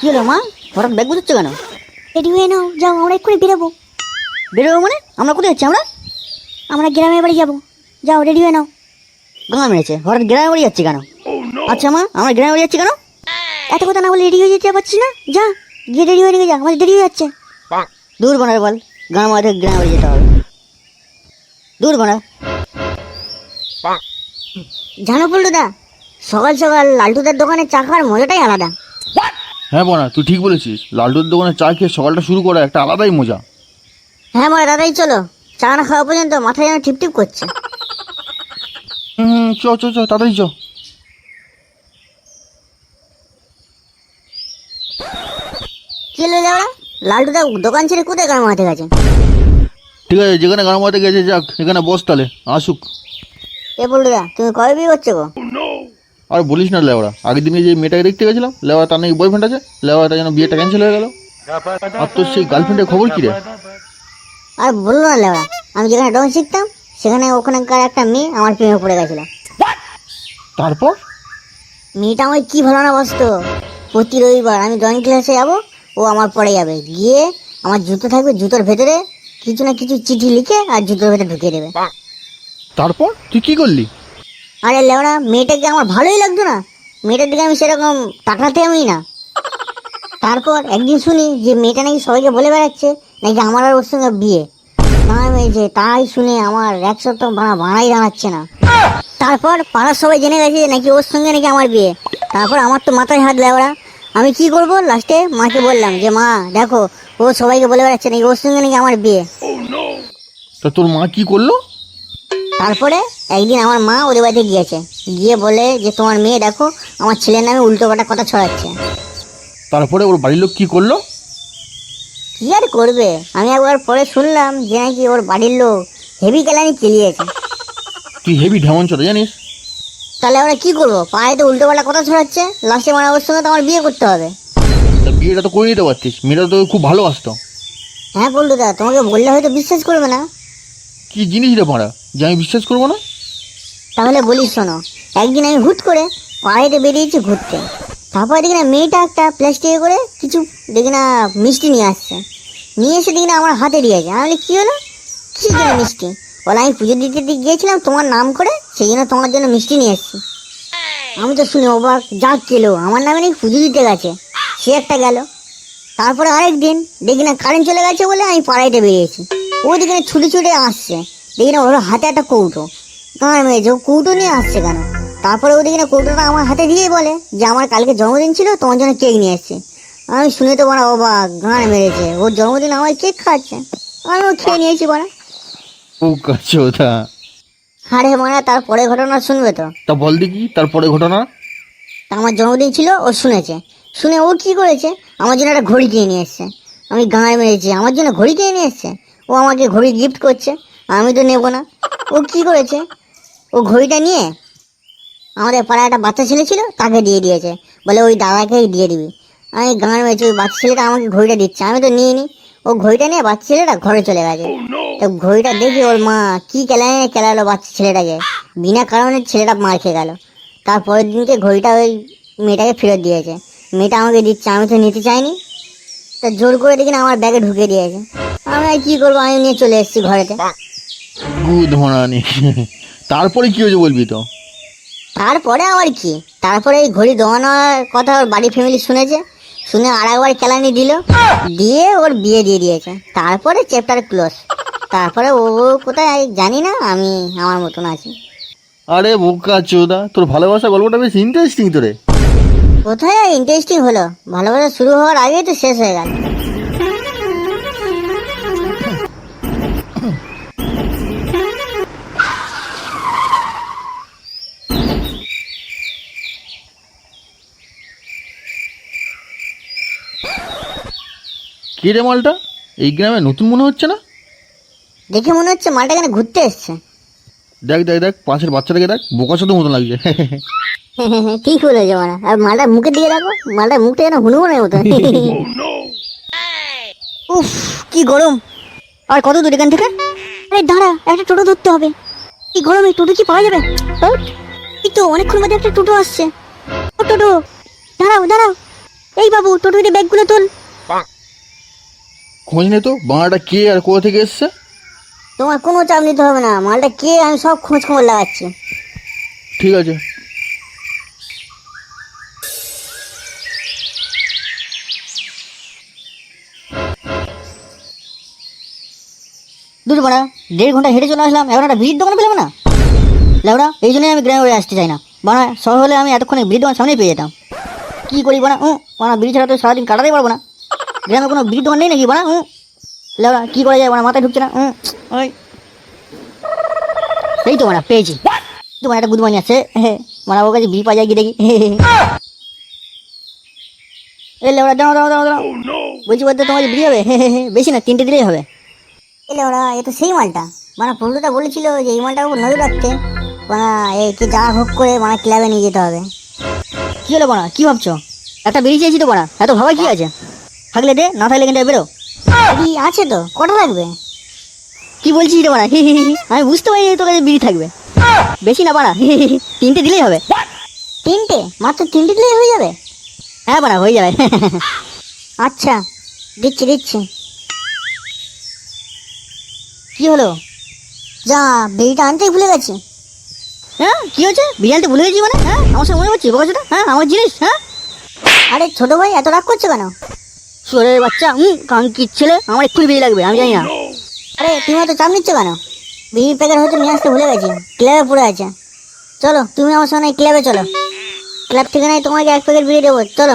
কি হলো মা। হঠাৎ ব্যাগ বুঝছ কেন? রেডি হয়ে নাও যাও আমরা এক্ষুনি বেরোবো। বেরোবো মানে? আমরা কোথায় যাচ্ছি আমরা? আমরা গ্রামের বাড়ি যাব। যাও রেডি হয়ে নাও। গাঁ মেরেছে। হঠাৎ গ্রামে বাড়ি যাচ্ছি কেন? আচ্ছা মা আমরা গ্রামে বাড়ি যাচ্ছি কেন? এত কথা না বলে রেডি হয়ে যেতে পারছিস না? যা গিয়ে রেডি হয়ে নিয়ে যা আমাদের দেরি হয়ে যাচ্ছে। দূর বানার বল গাঁ মাঠে গ্রামে বাড়ি যেতে হবে। দূর বানা জানো পল্টুদা সকাল সকাল লালটুদার দোকানে চা খাওয়ার মজাটাই আলাদা। হ্যাঁ বোনা তুই ঠিক বলেছিস। লালটুর দোকানে চা খেয়ে সকালটা শুরু করা একটা আলাদাই মজা। হ্যাঁ মা দাদাই চলো। চা না খাওয়া পর্যন্ত মাথায় যেন টিপ টিপ করছে। হুম চ চ চ তাড়াতাড়ি চ। কি হলো যাওয়া লালটুদা দোকান ছেড়ে কোথায় গ্রাম মাঠে গেছে? ঠিক আছে যেখানে গান মাতে গেছে যাক এখানে বস তাহলে আসুক। এ পল্টুদা তুমি কবে বিয়ে করছ গো? আর বলিস না লেওড়া আগের দিনে যে মেয়েটাকে দেখতে গেছিলাম লেওড়া তার নাকি বয়ফ্রেন্ড আছে লেওড়াটা যেন বিয়েটা ক্যান্সেল হয়ে গেল। আর তোর সেই গার্লফ্রেন্ডের খবর কি রে? আর বলল না লেওড়া আমি যেখানে ডন শিখতাম সেখানে ওখানকার একটা মেয়ে আমার প্রেমে পড়ে গেছিল। তারপর? মেয়েটা আমায় কী ভালো না বসতো প্রতি রবিবার আমি ড্রয়িং ক্লাসে যাব ও আমার পড়ে যাবে। গিয়ে আমার জুতো থাকবে জুতোর ভেতরে কিছু না কিছু চিঠি লিখে আর জুতোর ভেতরে ঢুকিয়ে দেবে। তারপর? তুই কী করলি? আরে লেওড়া মেয়েটাকে আমার ভালোই লাগতো না? মেয়েটার দিকে আমি সেরকম তাকাতে আমি না। তারপর একদিন শুনি যে মেয়েটা নাকি সবাইকে বলে বেড়াচ্ছে, নাকি আমার আর ওর সঙ্গে বিয়ে। না হয়েছে তাই শুনে আমার এক সপ্তাহ ভাড়া ভাড়াই দাঁড়াচ্ছে না। তারপর পাড়ার সবাই জেনে গেছে নাকি ওর সঙ্গে নাকি আমার বিয়ে। তারপর আমার তো মাথায় হাত লেওড়া। আমি কি করব? লাস্টে মাকে বললাম যে, মা, দেখো, ও সবাইকে বলে বেড়াচ্ছে নাকি ওর সঙ্গে নাকি আমার বিয়ে? তোর মা কি করল? তারপরে একদিন আমার মা ওদের বাড়িতে গিয়েছে। গিয়ে বলে যে তোমার মেয়ে দেখো আমার ছেলের নামে উল্টো পাল্টা কথা ছড়াচ্ছে। তারপরে ওর বাড়ির লোক কি করল? কি আর করবে? আমি একবার পরে শুনলাম যে নাকি ওর বাড়ির লোক হেভি কেলানি চেলিয়েছে। তুই হেভি ঢেমন চলে জানিস? তাহলে আমরা কি করব? পায়ে তো উল্টো পাল্টা কথা ছড়াচ্ছে লাস্টে মানে ওর সঙ্গে তো আমার বিয়ে করতে হবে। তা বিয়েটা তো করে নিতে পারতিস মেয়েটা তো খুব ভালো আসতো হ্যাঁ বলতো দা তোমাকে বললে হয়তো বিশ্বাস করবে না। কি জিনিস রে ভাড়া? যে আমি বিশ্বাস করব না? তাহলে বলিস শোনো একদিন আমি হুট করে পাড়াইতে বেরিয়েছি ঘুরতে। তারপর দেখি না মেয়েটা একটা প্লাস্টিকে করে কিছু দেখি না মিষ্টি নিয়ে আসছে। নিয়ে এসে দেখি না আমার হাতে দিয়ে দিয়েছে আমি বলি, কি হলো? কী জন্য মিষ্টি? বলে আমি পুজো দিতে দিতে গিয়েছিলাম তোমার নাম করে সেই জন্য তোমার জন্য মিষ্টি নিয়ে এসেছি। আমি তো শুনে অবাক যা কেলো আমার নামে নাকি পুজো দিতে গেছে। সে একটা গেল। তারপরে আরেক দিন দেখি না কারেন্ট চলে গেছে বলে আমি পাড়াইতে বেরিয়েছি। ও দেখি না ছুটে ছুটে আসছে। দেখি না ওর হাতে একটা কৌটো। কার মেয়েছে ও কৌটো নিয়ে আসছে কেন? তারপরে ও দেখি না কৌটোটা আমার হাতে দিয়েই বলে যে আমার কালকে জন্মদিন ছিল তোমার জন্য কেক নিয়ে এসেছি। আমি শুনে তো বড় অবাক গান মেরেছে। ওর জন্মদিন আমার কেক খাচ্ছে। আমিও খেয়ে নিয়েছি বড়া। ও কাছোদা আরে মানে তারপরে ঘটনা শুনবে তো? তা বল দেখি তারপরে ঘটনা? তা আমার জন্মদিন ছিল ও শুনেছে। শুনে ও কি করেছে? আমার জন্য একটা ঘড়ি কিনে নিয়ে এসছে। আমি গাঁয়ে মেরেছি আমার জন্য ঘড়ি কিনে নিয়ে এসছে। ও আমাকে ঘড়ি গিফট করছে আমি তো নেব না। ও কি করেছে? ও ঘড়িটা নিয়ে আমাদের পাড়ায় একটা বাচ্চা ছেলে ছিল তাকে দিয়ে দিয়েছে। বলে ওই দাদাকেই দিয়ে দিবি। আমি গান মেরেছি ওই বাচ্চা ছেলেটা আমাকে ঘড়িটা দিচ্ছে আমি তো নিয়ে নিই ও ঘড়িটা নিয়ে বাচ্চা ছেলেটা ঘরে চলে গেছে। তো ঘড়িটা দেখি ওর মা কি কেলানে কেলালো বাচ্চা ছেলেটাকে। বিনা কারণে ছেলেটা মার খেয়ে গেল। তারপরের দিনকে ঘড়িটা ওই মেয়েটাকে ফেরত দিয়েছে। মেয়েটা আমাকে দিচ্ছে আমি তো নিতে চাইনি। তা জোর করে দেখি না আমার ব্যাগে ঢুকে দিয়েছে। আমি আর কি করব? আমি নিয়ে চলে এসেছি ঘরেতে। গুদ মারানি। তারপরে কি হয়েছে বলবি তো? তারপরে আবার কি? তারপরে এই ঘড়ি দোয়ানোর কথা ওর বাড়ি ফ্যামিলি শুনেছে। শুনে আর একবার কেলানি দিল। দিয়ে ওর বিয়ে দিয়ে দিয়েছে। তারপরে চ্যাপ্টার ক্লোজ তারপরে ও কোথায় জানি না আমি আমার মতন আছি। আরে বোকা চোদা তোর ভালোবাসা গল্পটা বেশ ইন্টারেস্টিং তোরে। কোথায় ইন্টারেস্টিং হলো? ভালোবাসা শুরু হওয়ার আগেই তো শেষ হয়ে গেল। কি রে মালটা? এই গ্রামে নতুন মনে হচ্ছে না? দেখে মনে হচ্ছে মালটা এখানে ঘুরতে এসছে। দেখ দেখ দেখ পাশের বাচ্চাটাকে দেখ বোকা সাথে মতন লাগছে। ঠিক বলেছে মানে আর মালটার মুখের দিকে দেখো মালটার মুখটা যেন হুনুমানের মতো উফ কি গরম। আর কত দূর এখান থেকে? আরে দাঁড়া একটা টোটো ধরতে হবে। কি গরমে টোটো কি পাওয়া যাবে? এই তো অনেকক্ষণ বাদে একটা টোটো আসছে। ও টোটো দাঁড়াও দাঁড়াও। এই বাবু টোটো থেকে ব্যাগগুলো তোল। খোঁজ নে তো বাংলাটা কে আর কোথা থেকে এসছে? তোমার কোনো চাপ নিতে হবে না মালটা কে আমি সব খোঁজ খবর লাগাচ্ছি। ঠিক আছে। দূর বাড়া দেড় ঘণ্টা হেঁটে চলে আসলাম এখন একটা বিড়ির দোকান পেলাম না? লেবড়া এই জন্যই আমি গ্রামে বাড়ি আসতে চাই না। বানা শহর হলে আমি এতক্ষণে বিড়ির দোকান সামনেই পেয়ে যেতাম। কী করি বানা ও বিড়ি ছাড়া তো সারাদিন কাটাতেই পারব না। গ্রামে কোনো বিড়ির দোকান নেই নাকি? বানা হুঁ লেবড়া কি করা যায়? বানা মাথায় ঢুকছে না হুঁ ওই। এই তো বানা পেয়েছি। তোমার একটা গুদমানি আছে। মানে ওর কাছে বিড়ি পাওয়া যায় কি দেখি। এই লেবড়া দাঁড়াও দাঁড়াও দাঁড়াও দাঁড়াও। বলছি বলতে তোমার বিড়ি হবে? হে হে হে বেশি না তিনটে দিলেই হবে। এলে ওরা এ তো সেই মালটা। মানে পল্টুটা বলেছিল যে এই মালটার উপর নজর রাখতে। মানে এই কি যা হোক করে মানে ক্লাবে নিয়ে যেতে হবে। কি হলো বানা কি ভাবছ? একটা বেরিয়ে চেয়েছি তো বানা এত ভাবা কি আছে? থাকলে দে না থাকলে কিন্তু বেরো। কি আছে তো কটা লাগবে? কি বলছিস রে বাড়া। আমি বুঝতে পারি তোর কাছে বিড়ি থাকবে। বেশি না বাড়া। তিনটে দিলেই হবে। তিনটে? মাত্র তিনটে দিলেই হয়ে যাবে? হ্যাঁ বাড়া হয়ে যাবে। আচ্ছা দিচ্ছি দিচ্ছি। কি হলো? যা বিড়িটা আনতেই ভুলে গেছি। হ্যাঁ কি হয়েছে? বিরিয়ানিতে ভুলে গেছি মানে? হ্যাঁ আমার সঙ্গে মনে করছি বোকাচোটা হ্যাঁ আমার জিনিস হ্যাঁ? আরে ছোট ভাই এত রাগ করছ কেন? সোরে বাচ্চা হুম কাঙ্কির ছেলে? আমার এক্ষুনি বিড়ি লাগবে আমি জানি না। আরে তুমি এত চাপ নিচ্ছ কেন? বিড়ির প্যাকেট হয়তো নিয়ে আসতে ভুলে গেছি। ক্লাবে পড়ে আছে। চলো তুমি আমার সঙ্গে ক্লাবে চলো। ক্লাব থেকে নাই তোমাকে এক প্যাকেট বিড়ি দেবো চলো।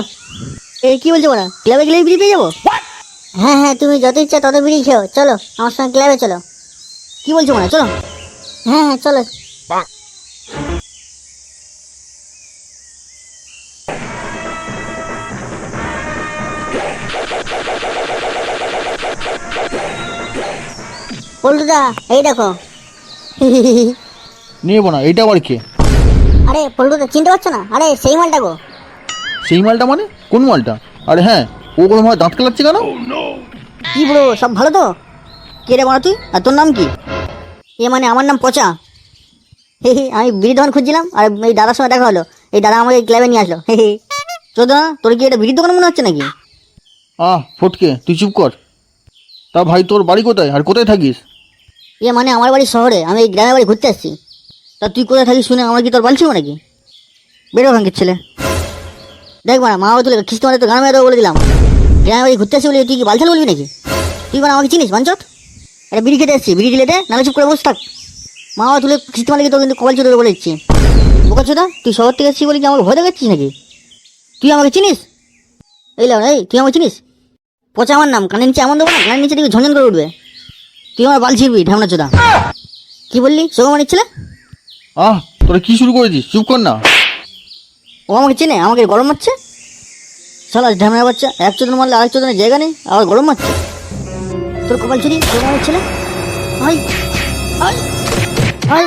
এই কি বলছো বানা ক্লাবে গেলে বিড়ি পেয়ে যাব? হ্যাঁ হ্যাঁ তুমি যত ইচ্ছা তত বিড়ি খেও। চলো আমার সঙ্গে ক্লাবে চলো। কি বলছো বানা চলো। হ্যাঁ হ্যাঁ চলো। পল্টুদা এই দেখো। নেব না এইটা আবার কে? আরে পল্টুদা চিনতে পারছ না? আরে সেই মালটা গো। সেই মালটা মানে? কোন মালটা? আরে হ্যাঁ ও কোনো ভাবে দাঁত কেলাচ্ছে কেন? কি বলো সব ভালো তো? কে রে বানা তুই? আর তোর নাম কি? এ মানে আমার নাম পচা। হে হে আমি বিড়ি দোকান খুঁজছিলাম আর এই দাদার সঙ্গে দেখা হলো। এই দাদা আমাকে ক্লাবে নিয়ে আসলো। হে হে। চোদ না তোর কি এটা বিড়ির দোকান মনে হচ্ছে নাকি? আহ ফটকে তুই চুপ কর। তা ভাই তোর বাড়ি কোথায়? আর কোথায় থাকিস? এ মানে আমার বাড়ি শহরে, আমি এই গ্রামের বাড়ি ঘুরতে আসছি। তা তুই কোথায় থাকিস শুনে আমার কি তোর বাল নাকি? বেরো ভাঙ্গের ছেলে। দেখ মানে মা বাবা তুলে খ্রিস্ট মানে তো গ্রামে দেবো বলে দিলাম। গ্রামে বাড়ি ঘুরতে আসছি বলে তুই কি বালছাল বলবি নাকি? তুই মানে আমাকে চিনিস, বাঞ্চত? একটা বিড়ি খেতে এসছি, বিড়ি দে, নাহলে চুপ করে বসে থাক। মা বাবা তুলে খ্রিস্ট মানে তোর কিন্তু কপাল চুরে বলে দিচ্ছি। বোকা চোদা তুই শহর থেকে এসেছি বলে কি আমাকে ভয় দেখাচ্ছিস নাকি? তুই আমাকে চিনিস? এই লাউ এই, তুই আমাকে চিনিস? পচা আমার নাম, কানের নিচে এমন দেবো না, কানের নিচে দিকে ঝনঝন করে উঠবে। তুই আমার বাল ছিড়বি ঢামনা চোদা কি বললি সৌমানির ছেলে আহ তোরা কি শুরু করেছিস চুপ কর না ও আমাকে চেনে আমাকে গরম মারছে শালা ঢ্যামরা বাচ্চা এক চোদন মারলে আরেক চোদনের জায়গা নেই আবার গরম মারছে তোর কপাল ছিড়ি সৌমানির ছেলে হাই হাই হাই